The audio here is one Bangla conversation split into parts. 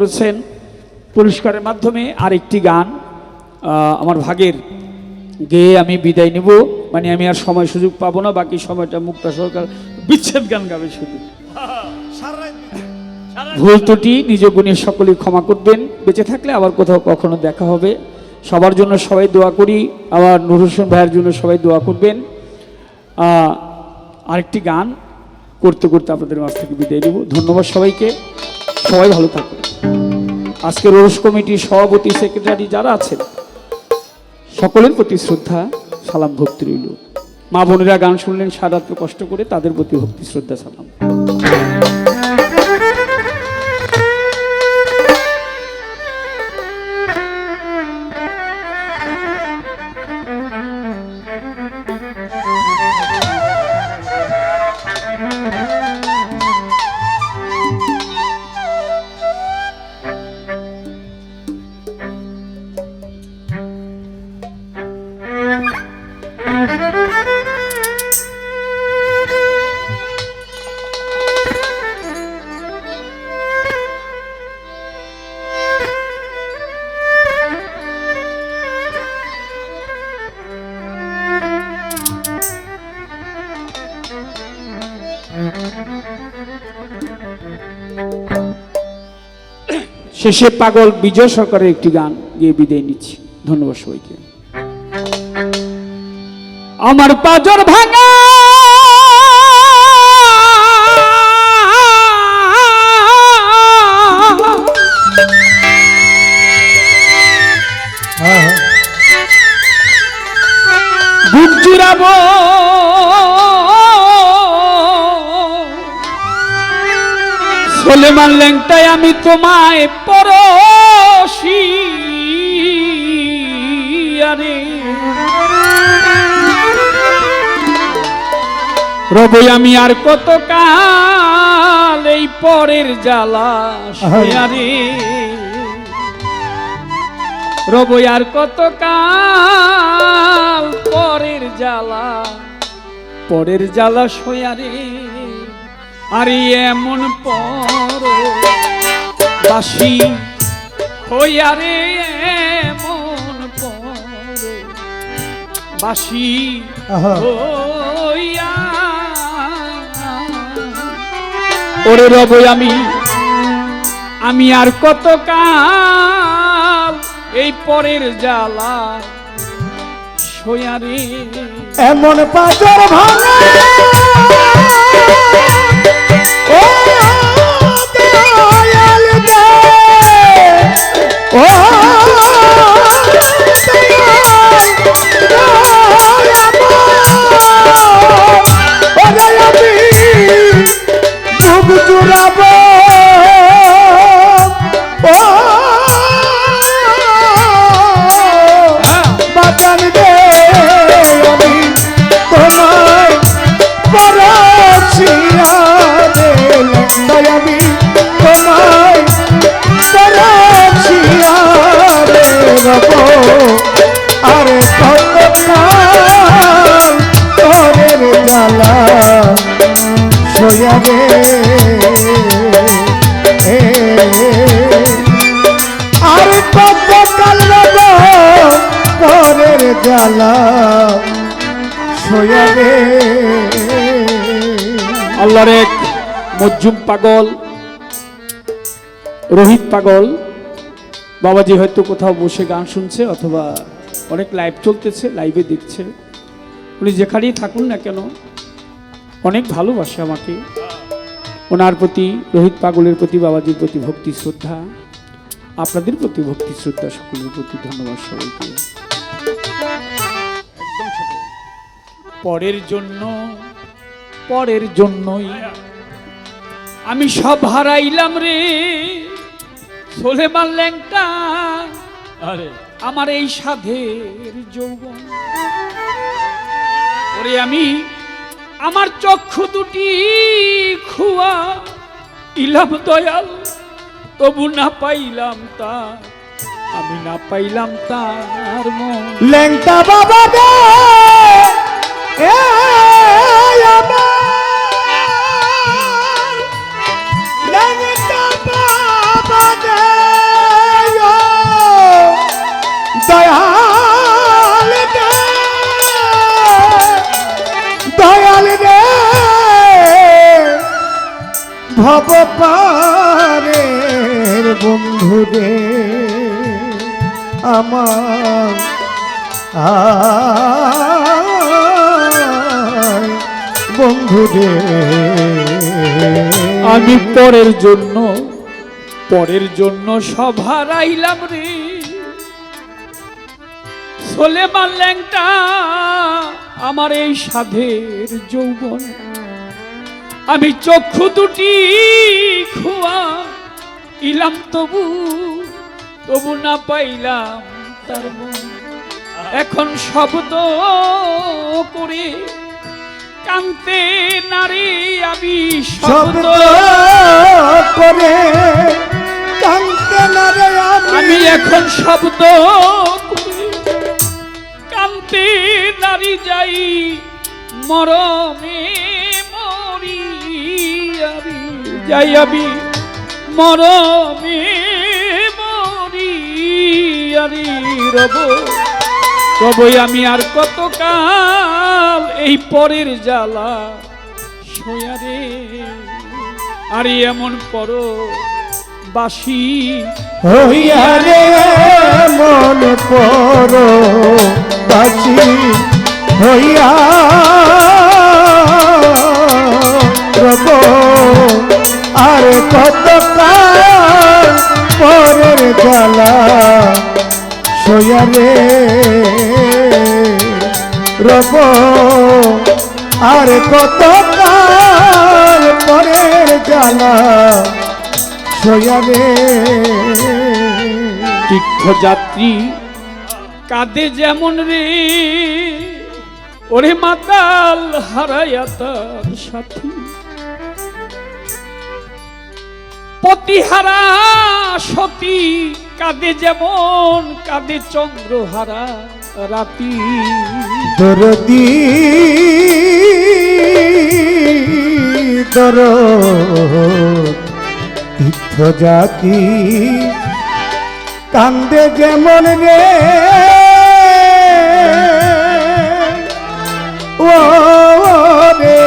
করেছেন। পুরস্কারের মাধ্যমে আরেকটি গান আমার ভাগের গেয়ে আমি বিদায় নেব। মানে আমি আর সময় সুযোগ পাবো না, বাকি সময়টা মুক্তা সরকার বিচ্ছেদ গান গাবে শুধু। ভুল ত্রুটি, নিজ গুণে সকলেই ক্ষমা করবেন। বেঁচে থাকলে আবার কোথাও কখনো দেখা হবে। সবার জন্য সবাই দোয়া করি, আবার নুর হোসেন ভাইয়ের জন্য সবাই দোয়া করবেন। আরেকটি গান করতে করতে আপনাদের মাছ থেকে বিদায় নেব। ধন্যবাদ সবাইকে। সবাই ভালো থাকুন। আজকের ওরস কমিটির সভাপতি, সেক্রেটারি যারা আছেন, সকলের প্রতি শ্রদ্ধা, সালাম ভক্তি রইল। মা বোনেরা গান শুনলেন সারাত্র কষ্ট করে তাদের প্রতি ভক্তি, শ্রদ্ধা, সালাম। শেষে পাগল বিজয় সরকারের একটি গান গিয়ে বিদায় নিচ্ছি। ধন্যবাদ সবাইকে। আমার পাজর ভাঙা বুক জুড়াবো সোলেমান ল্যাংটায় আমি তোমায় পরশি। আরে। রবই আমি আর কত কাল এই পরের জ্বালা আরে। রবই আর কত কাল পরের জ্বালা পরের জ্বালা সয়ারে আরে এমন পর বাসি হইয়ারে এমন পর বাসি হইয়া। ওরে রব আমি। আমি আর কত কাল এই পরের জ্বালা সয়ারে এমন পাজর ভাঙা। ও মজ্জুম পাগল, রোহিত পাগল। বাবাজি হয়তো কোথাও বসে গান শুনছে অথবা অনেক লাইভ চলতেছে লাইভে দেখছে। উনি যেখানেই থাকুন না কেন, অনেক ভালোবাসে আমাকে। ওনার প্রতি, রোহিত পাগলের প্রতি, বাবাজির প্রতি ভক্তি, শ্রদ্ধা। আপনাদের প্রতি ভক্তি, শ্রদ্ধা, সকলের প্রতি ধন্যবাদ সবাইকে। পরের জন্য, পরের জন্যই আমি সব হারাইলাম রে। সোলেমান ল্যাংটা, আরে আমার এই সাধের যৌবন। ওরে আমি আমার চক্ষু দুটি খুয়া ইলাম দয়াল, তবু না পাইলাম তা, আমি না পাইলাম তার মন। ল্যাংটা বাবা দে ভব পারের বন্ধু রে আমার আয় বন্ধু রে আমি পরের জন্য পরের জন্য সভার হারাইলাম রে। সোলেমান ল্যাংটা আমার এই সাধের যৌবন। আমি চক্ষু দুটি খুয়া ইলাম তবু তবু না পাইলাম তার এখন শব্দ করে কান্তে নারী আমি শব্দ। করে কানতে না রে আমি এখন শব্দ কান্তে নারী যাই মরমে যাই আমি মরমে মরি রব। রবই আমি আর কত কাল এই পরের জ্বালা সোয়ারে আরে এমন পর বাসি হইয়া রে। মন পর বাসি হইয়া জ্বালা সইয়া রব, আর কত কাল পরের জ্বালা সইয়া রে। তীর্থযাত্রী কাঁদে যেমন রে। ওরে মাতাল হারাইয়া তার সাথী। পতিহারা সতী কাঁদে যেমন কাঁদে চন্দ্রহারা রাতি। দরদি দর তীর্থ জাতি কান্দে যেমন রে। ও রে,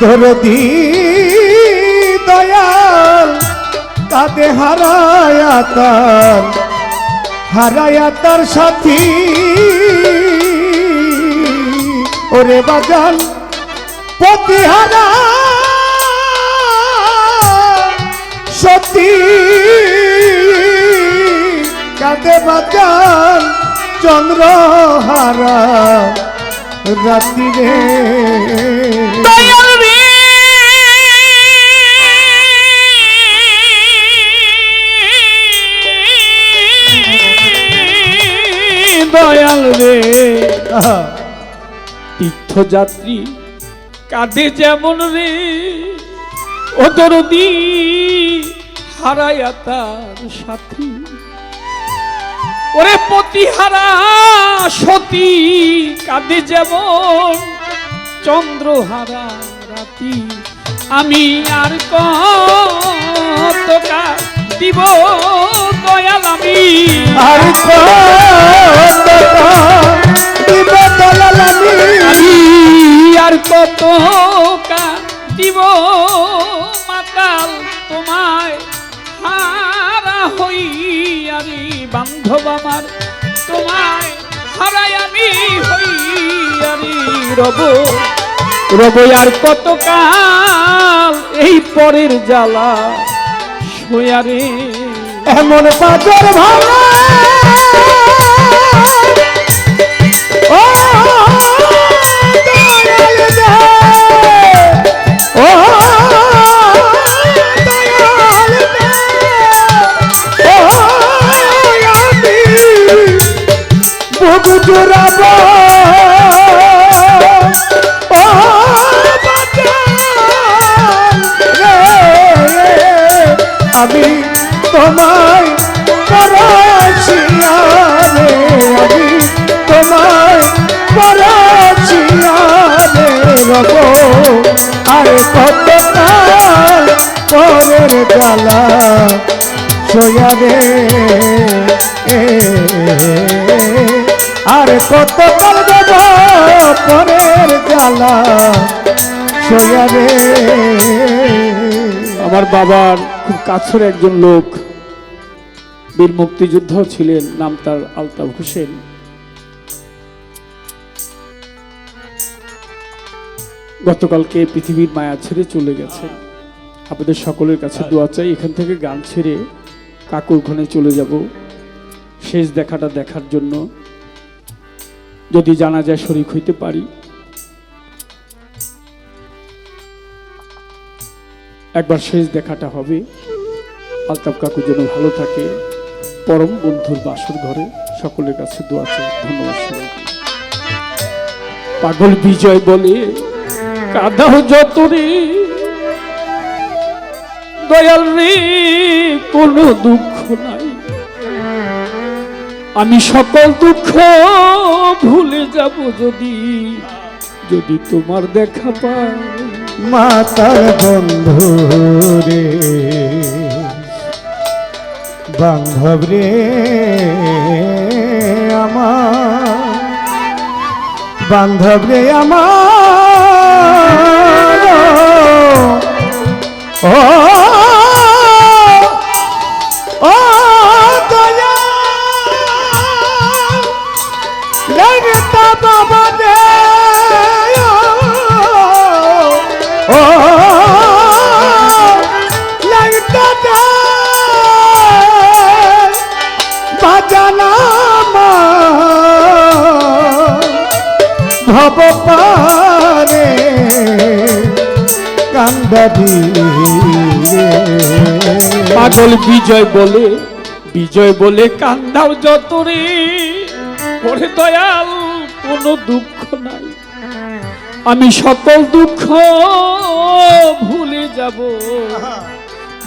দরদি দয়াল কাঁদে হারায়া তার হারায়া তার সাথী। ওরে বাজান পতিহারা সতী কাঁদে বাজান চন্দ্রহারা রাতি রে তীর্থযাত্রী কাঁদে যেমন রে, ও দরদি হারায়া তার সাথী। ওরে পতিহারা সতী, কাঁদে যেমন চন্দ্রহারা রাতি। আমি আর কত দিব দয়াল আমি। আর কত কত দিব মাতাল তোমায় হারা হই আরে বান্ধব আমার? তোমায় হারাই আমি হই আরে রব। রব, আর কত এই পরের জ্বালা সোয়ারে এমন পাথর ও বুক জুড়াব ও বাজান রে আমি তোমায় আমি তোমায় পরাছিয়ারে রব আর কত পরের জ্বালা সয়ারে আর কত কাল দেব পরের জ্বালা? সয়ারে আমার বাবার খুব কাছের একজন লোক। বীর মুক্তিযুদ্ধ ছিলেন নাম তার আলতাফ হোসেন। গতকালকে পৃথিবীর মায়া ছেড়ে চলে গেছে আপনাদের সকলের কাছে দোয়া চাই এখান থেকে গান ছেড়ে কাকুর ঘনে চলে যাব। শেষ দেখাটা দেখার জন্য যদি জানা যায় শরিক হইতে পারি। একবার শেষ দেখাটা হবে। আলতাফ কাকু যেন ভালো থাকে। পরম বন্ধুর বাসর ঘরে সকলের কাছে দোয়া চাই। ধন্যবাদ পাগল বিজয় বলে কাদাও যত রে দয়াল রে, কোনো দুঃখ আমি সকল দুঃখ ভুলে যাব যদি যদি তোমার দেখা পাই। মাতার বন্ধু রে, বান্ধব রে, আমার। বান্ধব রে আমার। ও ভব পারে কান্দাবি পাগল বিজয় বলে বিজয় বলে কান্দাও যত রে ওরে দয়াল কোনো দুঃখ নাই। আমি সকল দুঃখ ভুলে যাব।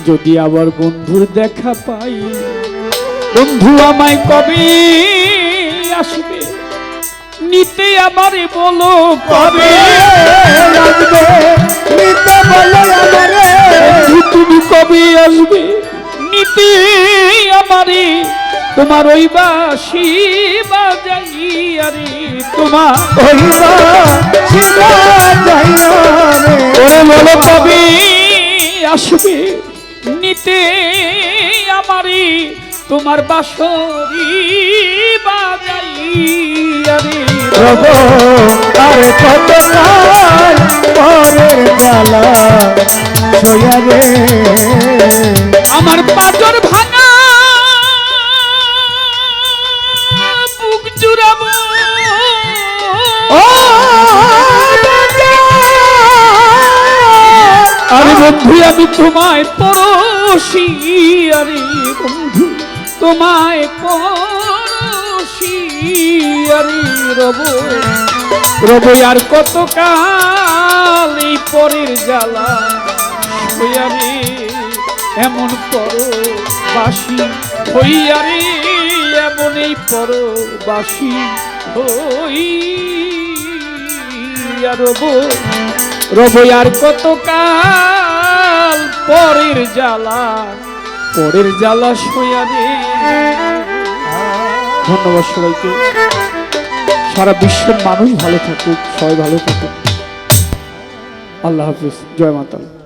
যদি আবার বন্ধুর দেখা পাই বন্ধু আমায় কবে আসবে? নিতে আমারে বলো কবে? লাগবে নিতে বলে আমারে। তুমি কবে আসবে? নিতে আমারে। তোমার ওই বাসি বাজাই আরে তোমার ওইবা শিবা যাইয়া রে। ওরে বলো কবে আসবে? নিতে আমারে। তোমার বাসরি বাজাই প্রভু আর কত কাল জ্বালা রে আমার পাজর ভাঙা বুক জুড়াবো। ও! আরে বন্ধু আমি তোমায় পরশি আরে বন্ধু। তোমায় পরশি আরে রব। রব, আর কত কাল পরের জ্বালা হইয়া রে এমন পর বাসি হইয়া রে এমন এই পর বাসি হইয়া রব। রবি, আর কত কাল পরের জ্বালা পরের জ্বালা সইয়া রে ধন্যবাদ সবাইকে। সারা বিশ্বের মানুষ ভালো থাকুক, সবাই ভালো থাকুক। আল্লাহ হাফিজ। জয় মাতাল।